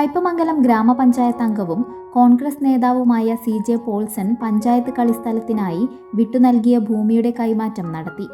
കയ്പമംഗലം ഗ്രാമപഞ്ചായത്ത് അംഗവും കോൺഗ്രസ് നേതാവുമായ സി ജെ പോൾസൺ പഞ്ചായത്ത് കളിസ്ഥലത്തിനായി വിട്ടുനൽകിയ ഭൂമിയുടെ കൈമാറ്റം നടത്തി.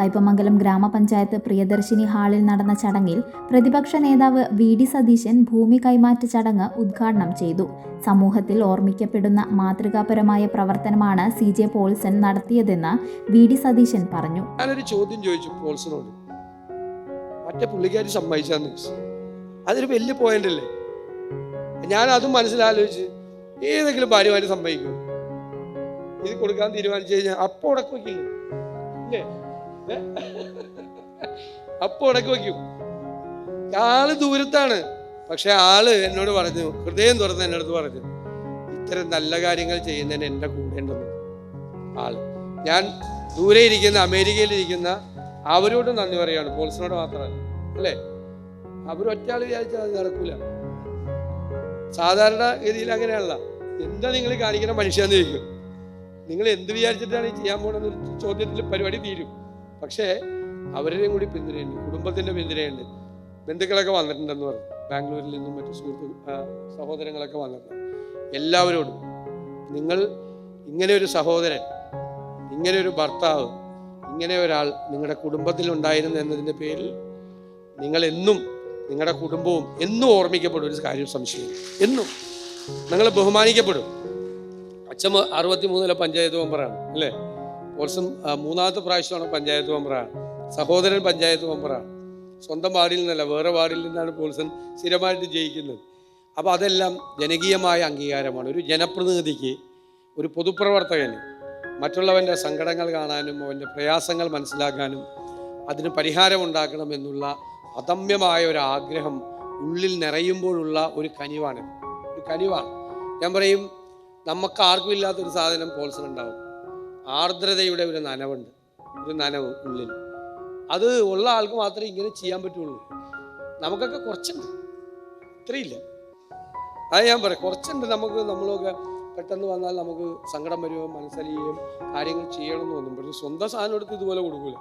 കയ്പമംഗലം ഗ്രാമപഞ്ചായത്ത് പ്രിയദർശിനി ഹാളിൽ നടന്ന ചടങ്ങിൽ പ്രതിപക്ഷ നേതാവ് വി ഡി സതീശൻ ഭൂമി കൈമാറ്റ ചടങ്ങ് ഉദ്ഘാടനം ചെയ്തു. സമൂഹത്തിൽ ഓർമ്മിക്കപ്പെടുന്ന മാതൃകാപരമായ പ്രവർത്തനമാണ് സി ജെ പോൾസൺ നടത്തിയതെന്ന് വി ഡി സതീശൻ പറഞ്ഞു. ഞാനൊരു ചോദ്യം ചോദിച്ചു പോൾസനോട്. മറ്റേ പുള്ളിക്കാരി സമ്മതിച്ചാന്ന് അതൊരു വലിയ പോയിന്റ് അല്ലേ? ഞാൻ അതും മനസ്സിലാലോചിച്ച് ഏതെങ്കിലും ഭാര്യമാര് സംഭവിക്കും? ഇത് കൊടുക്കാൻ തീരുമാനിച്ചു കഴിഞ്ഞാൽ അപ്പൊ ഉടക്കി വെക്കില്ലേ ഇല്ലേ? ഉടക്കി വെക്കും ആൾ ദൂരത്താണ്. പക്ഷെ ആൾ എന്നോട് പറഞ്ഞു ഹൃദയം തുറന്ന് എന്നോട് പറഞ്ഞു ഇത്തരം നല്ല കാര്യങ്ങൾ ചെയ്യുന്നതിന് എന്റെ കൂടെ ഉണ്ടെന്ന്. ആൾ. ഞാൻ ദൂരെ ഇരിക്കുന്ന അമേരിക്കയിൽ ഇരിക്കുന്ന അവരോട് നന്ദി പറയാണ് പോൾസിനോട് മാത്രമല്ല. അല്ലേ? അവരൊറ്റ ആൾ വിചാരിച്ചാൽ അത് നടക്കൂല. സാധാരണ ഗതിയിൽ അങ്ങനെയല്ല. എന്താ നിങ്ങൾ കാണിക്കുന്ന മനുഷ്യന്ന് ചോദിക്കും. നിങ്ങൾ എന്ത് വിചാരിച്ചിട്ടാണ് ചെയ്യാൻ പോകുന്ന ചോദ്യത്തിൽ പരിപാടി തീരും. പക്ഷേ അവരുടെയും കൂടി പിന്തുണയുണ്ട്. കുടുംബത്തിന്റെ പിന്തുണയുണ്ട്. ബന്ധുക്കളൊക്കെ വന്നിട്ടുണ്ടെന്ന് പറഞ്ഞു. ബാംഗ്ലൂരിൽ നിന്നും മറ്റു സുഹൃത്തു സഹോദരങ്ങളൊക്കെ വന്നിട്ടുണ്ട്. എല്ലാവരോടും നിങ്ങൾ ഇങ്ങനെ ഒരു സഹോദരൻ ഇങ്ങനെ ഒരു ഭർത്താവ് ഇങ്ങനെ ഒരാൾ നിങ്ങളുടെ കുടുംബത്തിൽ ഉണ്ടായിരുന്നു എന്നതിന്റെ പേരിൽ നിങ്ങൾ എന്നും നിങ്ങളുടെ കുടുംബവും എന്നും ഓർമ്മിക്കപ്പെടും ഒരു കാര്യം സംശയം എന്നും. നിങ്ങൾ ബഹുമാനിക്കപ്പെടും. അച്ഛൻ അറുപത്തി മൂന്നിലെ പഞ്ചായത്ത് മെമ്പറാണ് അല്ലേ? ഓൾസും മൂന്നാമത്തെ പ്രാവശ്യമാണ് പഞ്ചായത്ത് മെമ്പറാണ്. സഹോദരൻ പഞ്ചായത്ത് മെമ്പറാണ്. സ്വന്തം വാർഡിൽ നിന്നല്ല വേറെ വാർഡിൽ നിന്നാണ് പോൾസൺ സ്ഥിരമായിട്ട് ജയിക്കുന്നത്. അപ്പോൾ അതെല്ലാം ജനകീയമായ അംഗീകാരമാണ്. ഒരു ജനപ്രതിനിധിക്ക് ഒരു പൊതുപ്രവർത്തകന് മറ്റുള്ളവന്റെ സങ്കടങ്ങൾ കാണാനും അവന്റെ പ്രയാസങ്ങൾ മനസ്സിലാക്കാനും അതിന് പരിഹാരമുണ്ടാക്കണം എന്നുള്ള അദമ്യമായ ഒരു ആഗ്രഹം ഉള്ളിൽ നിറയുമ്പോഴുള്ള ഒരു കനിവാണ്. ഒരു കനിവാണ്. ഞാൻ പറയും നമുക്ക് ആർക്കും ഇല്ലാത്തൊരു സാധനം പോൾസൺ ഉണ്ടാവും. ആർദ്രതയുടെ ഒരു നനവുണ്ട്. ഒരു നനവ് ഉള്ളിൽ. അത് ഉള്ള ആൾക്ക് മാത്രമേ ഇങ്ങനെ ചെയ്യാൻ പറ്റുള്ളൂ. നമുക്കൊക്കെ കുറച്ചുണ്ട്. ഇത്രയില്ല. അത് ഞാൻ പറയാം കുറച്ചുണ്ട്. നമുക്ക് നമ്മളൊക്കെ പെട്ടെന്ന് വന്നാൽ നമുക്ക് സങ്കടം വരുകയും മനസ്സലിയുകയും കാര്യങ്ങൾ ചെയ്യണമെന്ന് തോന്നും. പക്ഷെ സ്വന്തം സാധനം എടുത്ത് ഇതുപോലെ കൊടുക്കൂല.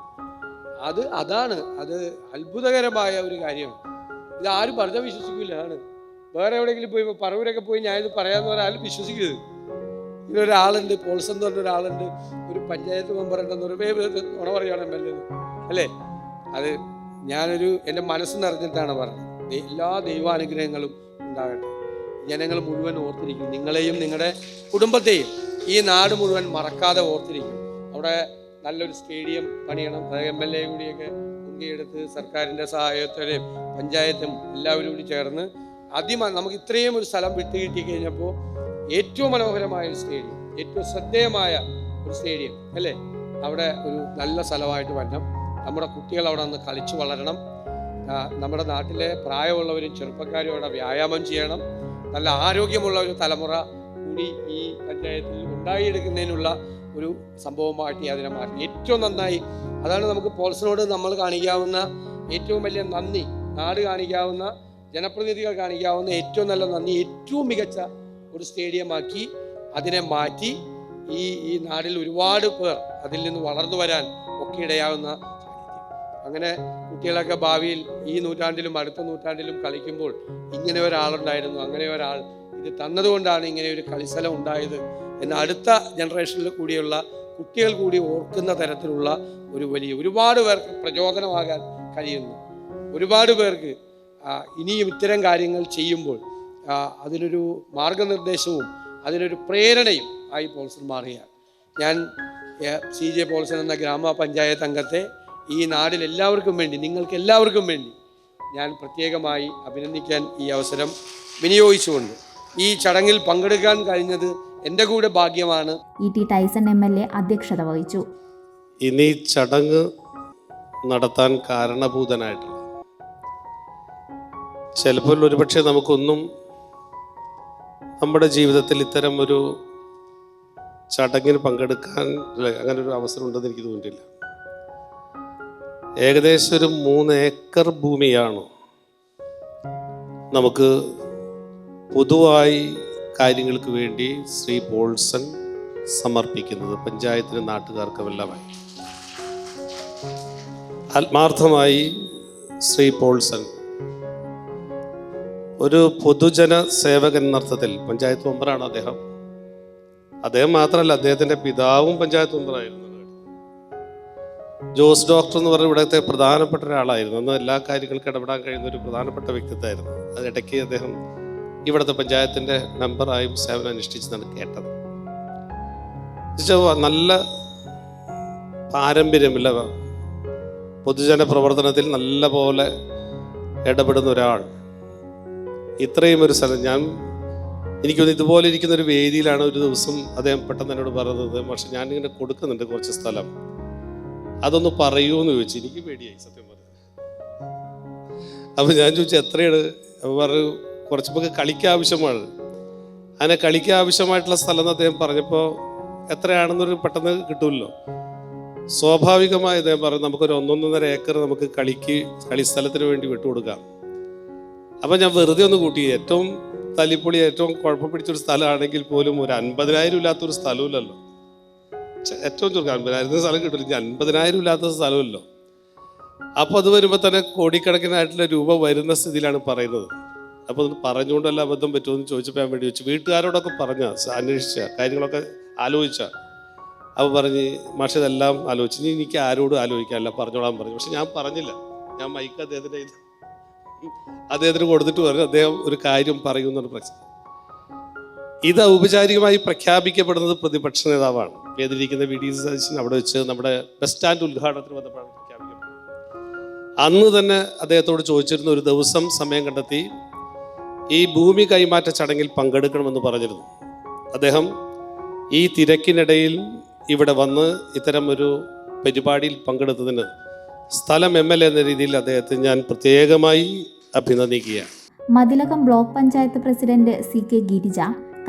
അത് അതാണ്. അത് അത്ഭുതകരമായ ഒരു കാര്യമാണ് ഇത് ആരും പറഞ്ഞാൽ വിശ്വസിക്കില്ല ആണ് വേറെ എവിടെയെങ്കിലും പോയി പറവൂരൊക്കെ പോയി ഞാൻ ഇത് പറയാന്ന് പറഞ്ഞാൽ ആരും വിശ്വസിക്കരുത്. ഇതിലൊരാളുണ്ട് പോൾസൺ എന്ന് പറഞ്ഞ ഒരാളുണ്ട് ഒരു പഞ്ചായത്ത് മെമ്പർ ഉണ്ടെന്ന് ഒരു ഉണ പറയുകയാണ് എം എൽ എ. അല്ലേ? അത് ഞാനൊരു എന്റെ മനസ്സ് നിറഞ്ഞിട്ടാണ് പറഞ്ഞത്. എല്ലാ ദൈവാനുഗ്രഹങ്ങളും ഉണ്ടാകട്ടെ. ജനങ്ങൾ മുഴുവൻ ഓർത്തിരിക്കും. നിങ്ങളെയും നിങ്ങളുടെ കുടുംബത്തെയും ഈ നാട് മുഴുവൻ മറക്കാതെ ഓർത്തിരിക്കും. അവിടെ നല്ലൊരു സ്റ്റേഡിയം പണിയണം. എം എൽ എ കൂടിയൊക്കെ മുൻകൈയെടുത്ത് സർക്കാരിന്റെ സഹായത്തോടെയും പഞ്ചായത്തും എല്ലാവരും കൂടി ചേർന്ന് അതിമ നമുക്ക് ഇത്രയും ഒരു സ്ഥലം വിട്ട് കിട്ടി കഴിഞ്ഞപ്പോൾ ഏറ്റവും മനോഹരമായ ഒരു സ്റ്റേഡിയം ഏറ്റവും ശ്രദ്ധേയമായ ഒരു സ്റ്റേഡിയം അല്ലേ? അവിടെ ഒരു നല്ല സ്ഥലമായിട്ട് വരണം. നമ്മുടെ കുട്ടികൾ അവിടെ നിന്ന് കളിച്ചു വളരണം. നമ്മുടെ നാട്ടിലെ പ്രായമുള്ളവരും ചെറുപ്പക്കാരും അവിടെ വ്യായാമം ചെയ്യണം. നല്ല ആരോഗ്യമുള്ള ഒരു തലമുറ കൂടി ഈ പഞ്ചായത്തിൽ ഉണ്ടായിയെടുക്കുന്നതിനുള്ള ഒരു സംഭവമായിട്ട് അതിനെ മാറ്റി. ഏറ്റവും നന്നായി അതാണ് നമുക്ക് പോൾസിനോട് നമ്മൾ കാണിക്കാവുന്ന ഏറ്റവും വലിയ നന്ദി. നാട് കാണിക്കാവുന്ന ജനപ്രതിനിധികൾ കാണിക്കാവുന്ന ഏറ്റവും നല്ല നന്ദി ഏറ്റവും മികച്ച ഒരു സ്റ്റേഡിയമാക്കി അതിനെ മാറ്റി ഈ ഈ നാടിൽ ഒരുപാട് പേർ അതിൽ നിന്ന് വളർന്നു വരാൻ ഒക്കെ ഇടയാവുന്ന അങ്ങനെ കുട്ടികളൊക്കെ ഭാവിയിൽ ഈ നൂറ്റാണ്ടിലും അടുത്ത നൂറ്റാണ്ടിലും കളിക്കുമ്പോൾ ഇങ്ങനെ ഒരാളുണ്ടായിരുന്നു അങ്ങനെ ഒരാൾ ഇത് തന്നതുകൊണ്ടാണ് ഇങ്ങനെ ഒരു കളിസ്ഥലം ഉണ്ടായത്. എന്ന് അടുത്ത ജനറേഷനിൽ കൂടിയുള്ള കുട്ടികൾ കൂടി ഓർക്കുന്ന തരത്തിലുള്ള ഒരു വലിയ ഒരുപാട് പേർക്ക് പ്രചോദനമാകാൻ കഴിയുന്നു. ഒരുപാട് പേർക്ക് ഇനിയും ഇത്തരം കാര്യങ്ങൾ ചെയ്യുമ്പോൾ അതിനൊരു മാർഗനിർദ്ദേശവും അതിനൊരു പ്രേരണയും ആയി പോൾസൺ മാറുകയാണ് ഞാൻ സി ജെ പോൾസൺ എന്ന ഗ്രാമപഞ്ചായത്ത് അംഗത്തെ ഈ നാടിൽ എല്ലാവർക്കും വേണ്ടി നിങ്ങൾക്ക് എല്ലാവർക്കും വേണ്ടി ഞാൻ പ്രത്യേകമായി അഭിനന്ദിക്കാൻ ഈ അവസരം വിനിയോഗിച്ചുകൊണ്ട് ഈ ചടങ്ങിൽ പങ്കെടുക്കാൻ കഴിഞ്ഞത് എന്റെ കൂടെ ഭാഗ്യമാണ്. E T Tyson M L A അധ്യക്ഷത വഹിച്ചു. ഇനി ചടങ്ങ് നടത്താൻ കാരണഭൂതനായിട്ടുള്ള ചിലപ്പോൾ ഒരുപക്ഷെ നമുക്കൊന്നും നമ്മുടെ ജീവിതത്തിൽ ഇത്തരം ഒരു ചടങ്ങിന് പങ്കെടുക്കാൻ അങ്ങനെ ഒരു അവസരം ഉണ്ടെന്ന് എനിക്ക് തോന്നിയില്ല ഏകദേശം ഒരു മൂന്ന് ഏക്കർ ഭൂമിയാണ് നമുക്ക് പൊതുവായി കാര്യങ്ങൾക്ക് വേണ്ടി ശ്രീ പോൾസൺ സമർപ്പിക്കുന്നത് പഞ്ചായത്തിന് നാട്ടുകാർക്കുമെല്ലാമായി ആത്മാർത്ഥമായി ശ്രീ പോൾസൺ ഒരു പൊതുജന സേവകൻ എന്നർത്ഥത്തിൽ പഞ്ചായത്ത് മെമ്പറാണ് അദ്ദേഹം. അദ്ദേഹം മാത്രമല്ല അദ്ദേഹത്തിന്റെ പിതാവും പഞ്ചായത്ത് മെമ്പറായിരുന്നു. ജോസ് ഡോക്ടർ എന്ന് പറഞ്ഞ ഇവിടുത്തെ പ്രധാനപ്പെട്ട ഒരാളായിരുന്നു. അന്ന് എല്ലാ കാര്യങ്ങൾക്കും ഇടപെടാൻ കഴിയുന്ന ഒരു പ്രധാനപ്പെട്ട വ്യക്തിത്വമായിരുന്നു. അതിടയ്ക്ക് അദ്ദേഹം ഇവിടുത്തെ പഞ്ചായത്തിന്റെ മെമ്പറായും സേവനം അനുഷ്ഠിച്ചെന്നാണ് കേട്ടത്. നല്ല പാരമ്പര്യമില്ല പൊതുജന പ്രവർത്തനത്തിൽ നല്ല പോലെ ഇടപെടുന്ന ഒരാൾ. ഇത്രയും ഒരു സ്ഥലം ഞാൻ എനിക്കൊന്ന് ഇതുപോലെ ഇരിക്കുന്ന ഒരു വേദിയിലാണ് ഒരു ദിവസം അദ്ദേഹം പെട്ടെന്ന് എന്നോട് പറഞ്ഞത്. പക്ഷെ ഞാനിങ്ങനെ കൊടുക്കുന്നുണ്ട് കുറച്ച് സ്ഥലം. അതൊന്ന് പറയൂ എന്ന് ചോദിച്ചു. എനിക്ക് പേടിയായി സത്യം പറഞ്ഞു അപ്പൊ ഞാൻ ചോദിച്ചു എത്രയാണ്? പറഞ്ഞു കുറച്ച് നമുക്ക് കളിക്കാവശ്യമാണ്. അങ്ങനെ കളിക്കാവശ്യമായിട്ടുള്ള സ്ഥലം എന്ന് അദ്ദേഹം പറഞ്ഞപ്പോൾ എത്രയാണെന്നൊരു പെട്ടെന്ന് കിട്ടുമല്ലോ സ്വാഭാവികമായി അദ്ദേഹം പറഞ്ഞു നമുക്കൊരു ഒന്നൊന്നര ഏക്കർ നമുക്ക് കളിക്ക് കളിസ്ഥലത്തിന് വേണ്ടി വിട്ടുകൊടുക്കാം അപ്പം ഞാൻ വെറുതെ ഒന്ന് കൂട്ടി. ഏറ്റവും തല്ലിപ്പൊളി ഏറ്റവും കുഴപ്പം പിടിച്ചൊരു സ്ഥലമാണെങ്കിൽ പോലും ഒരു അൻപതിനായിരം ഇല്ലാത്തൊരു സ്ഥലമില്ലല്ലോ. ഏറ്റവും ചുരുക്കം അൻപതിനായിരത്തിന് സ്ഥലം കിട്ടില്ല അൻപതിനായിരം ഇല്ലാത്ത സ്ഥലമല്ലോ അപ്പോൾ അത് വരുമ്പോൾ തന്നെ കോടിക്കണക്കിനായിട്ടുള്ള രൂപ വരുന്ന സ്ഥിതിയിലാണ് പറയുന്നത്. അപ്പോൾ ഒന്ന് പറഞ്ഞുകൊണ്ടല്ല അബദ്ധം പറ്റുമെന്ന് ചോദിച്ചപ്പോൾ ഞാൻ വേണ്ടി വെച്ചു വീട്ടുകാരോടൊക്കെ പറഞ്ഞ അന്വേഷിച്ച കാര്യങ്ങളൊക്കെ ആലോചിച്ച. അപ്പോൾ പറഞ്ഞ് മാഷ ഇതെല്ലാം ആലോചിച്ച്. ഇനി എനിക്ക് ആരോടും ആലോചിക്കാനല്ല. പറഞ്ഞോളാൻ പറഞ്ഞു. പക്ഷെ ഞാൻ പറഞ്ഞില്ല. ഞാൻ മൈക്ക് അദ്ദേഹത്തിന്റെ അദ്ദേഹത്തിന് കൊടുത്തിട്ട് പറഞ്ഞു. അദ്ദേഹം ഒരു കാര്യം പറയുമെന്നാണ് പ്രശ്നം. ഇത് ഔപചാരികമായി പ്രഖ്യാപിക്കപ്പെടുന്നത് പ്രതിപക്ഷ നേതാവാണ്. വേദിരിക്കുന്ന വി. ഡി. സതീശൻ അവിടെ വെച്ച് നമ്മുടെ ബസ് സ്റ്റാൻഡ് ഉദ്ഘാടനത്തിന് വന്നപ്പോഴാണ് പ്രഖ്യാപിക്കപ്പെടുന്നത്. അന്ന് തന്നെ അദ്ദേഹത്തോട് ചോദിച്ചിരുന്ന ഒരു ദിവസം സമയം കണ്ടെത്തി ഈ ഭൂമി കൈമാറ്റ ചടങ്ങിൽ പങ്കെടുക്കണമെന്ന് പറഞ്ഞിരുന്നു. അദ്ദേഹം ഈ തിരക്കിനിടയിൽ ഇവിടെ വന്ന് ഇത്തരം ഒരു പരിപാടിയിൽ പങ്കെടുത്തതിന് സ്ഥലം എം എൽ എ എന്ന രീതിയിൽ അദ്ദേഹത്തെ ഞാൻ പ്രത്യേകമായി അഭിനന്ദിക്കുകയാണ്. Mathilakam block panchayat president C K Girija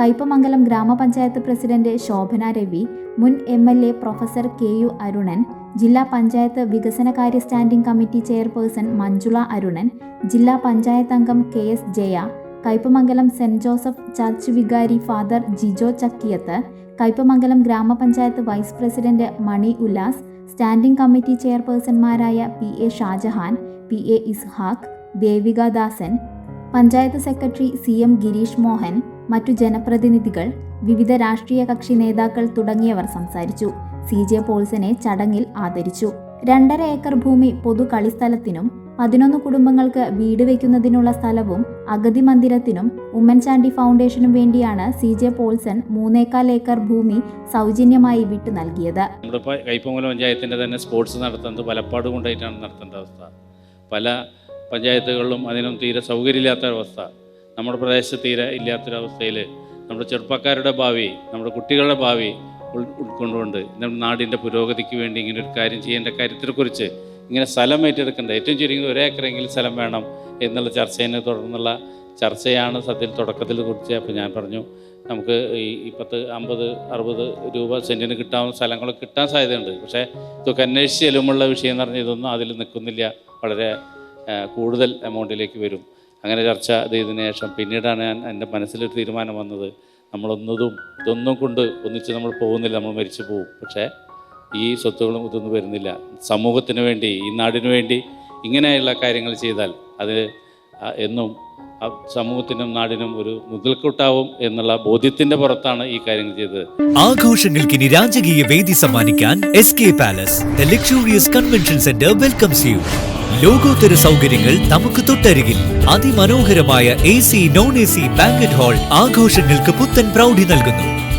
Kaipamangalam ഗ്രാമപഞ്ചായത്ത് പ്രസിഡന്റ് ശോഭന രവി മുൻ M L A professor K U Arunan ജില്ലാ പഞ്ചായത്ത് വികസനകാര്യ standing committee chairperson Manjula Arunan ജില്ലാ പഞ്ചായത്ത് അംഗം K S Jaya Kaipamangalam saint Joseph church വികാരി ഫാദർ ജിജോ ചക്കിയത്ത് കയ്പമംഗലം ഗ്രാമപഞ്ചായത്ത് vice president Mani Ullas standing committee ചെയർപേഴ്സൺമാരായ P A Shajahan P A Ishaq Devika Dasan panchayat secretary C M Girish Mohan മറ്റു ജനപ്രതിനിധികൾ വിവിധ രാഷ്ട്രീയ കക്ഷി നേതാക്കൾ തുടങ്ങിയവർ സംസാരിച്ചു. സി ജെ പോൾസനെ ചടങ്ങിൽ ആദരിച്ചു. രണ്ടര ഏക്കർ ഭൂമി പൊതു കളിസ്ഥലത്തിനും പതിനൊന്ന് കുടുംബങ്ങൾക്ക് വീട് വയ്ക്കുന്നതിനുള്ള സ്ഥലവും അഗതി മന്ദിരത്തിനും ഉമ്മൻചാണ്ടി ഫൗണ്ടേഷനും വേണ്ടിയാണ് സി ജെ പോൾസൺ മൂന്നേക്കാൽ ഏക്കർ ഭൂമി സൗജന്യമായി വിട്ടു നൽകിയത്. കൈപ്പമംഗലം പഞ്ചായത്തിന്റെ തന്നെ സ്പോർട്സ് നടത്തുന്നത് പലപ്പാട് കൊണ്ടായിട്ടാണ് നടത്തേണ്ട അവസ്ഥ. പല പഞ്ചായത്തുകളിലും അതിനും തീരെ സൗകര്യമില്ലാത്ത അവസ്ഥ. നമ്മുടെ പ്രദേശത്ത് തീരെ ഇല്ലാത്തൊരവസ്ഥയിൽ നമ്മുടെ ചെറുപ്പക്കാരുടെ ഭാവി നമ്മുടെ കുട്ടികളുടെ ഭാവി ഉൾ- ഉൾക്കൊണ്ടുകൊണ്ട് നമ്മുടെ നാടിന്റെ പുരോഗതിക്ക് വേണ്ടി ഇങ്ങനെ ഒരു കാര്യം ചെയ്യേണ്ട കാര്യത്തെക്കുറിച്ച് ഇങ്ങനെ സ്ഥലം ഏറ്റെടുക്കേണ്ട? ഏറ്റവും ചുരുങ്ങിയത് ഒരേക്കറെങ്കിലും സ്ഥലം വേണം എന്നുള്ള ചർച്ചയെ തുടർന്നുള്ള ചർച്ചയാണ് സത്യത്തിൽ തുടക്കത്തിൽ കുറിച്ച് അപ്പോൾ ഞാൻ പറഞ്ഞു. നമുക്ക് ഈ പത്ത് അമ്പത് അറുപത് രൂപ സെന്റിന് കിട്ടാവുന്ന സ്ഥലങ്ങളൊക്കെ കിട്ടാൻ സാധ്യതയുണ്ട്. പക്ഷേ ഇതൊക്കെ അന്വേഷിച്ച് ചെല്ലുമുള്ള വിഷയം എന്ന് പറഞ്ഞാൽ ഇതൊന്നും അതിൽ നിൽക്കുന്നില്ല. വളരെ കൂടുതൽ എമൗണ്ടിലേക്ക് വരും. അങ്ങനെ ചർച്ച ചെയ്തതിനു ശേഷം പിന്നീടാണ് ഞാൻ എന്റെ മനസ്സിലൊരു തീരുമാനം വന്നത്. നമ്മളൊന്നതും ഇതൊന്നും കൊണ്ട് ഒന്നിച്ച് നമ്മൾ പോകുന്നില്ല നമ്മൾ മരിച്ചു പോകും പക്ഷേ ഈ സ്വത്തുകളും ഇതൊന്നും വരുന്നില്ല. സമൂഹത്തിന് വേണ്ടി ഈ നാടിനു വേണ്ടി ഇങ്ങനെയുള്ള കാര്യങ്ങൾ ചെയ്താൽ അത് എന്നും സമൂഹത്തിനും നാടിനും ഒരു മുതൽക്കൂട്ടാവും എന്നുള്ള ബോധ്യത്തിന്റെ പുറത്താണ് ഈ കാര്യങ്ങൾ ചെയ്തത്. ആഘോഷങ്ങൾക്ക് ഇനി രാജകീയ വേദി സമ്മാനിക്കാൻ S K palace luxurious convention centre welcomes you ലോകോത്തര സൗകര്യങ്ങൾ നമുക്ക് തൊട്ടരികിൽ. അതിമനോഹരമായ A C non A C banquet hall ആഘോഷങ്ങൾക്ക് പുത്തൻ പ്രൗഢി നൽകുന്നു.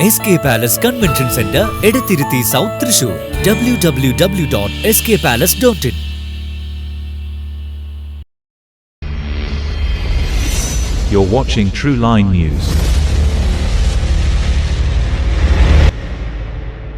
S K palace convention centre Edathiruthi south Thrissur W W W dot S K palace dot in You're watching True Line News.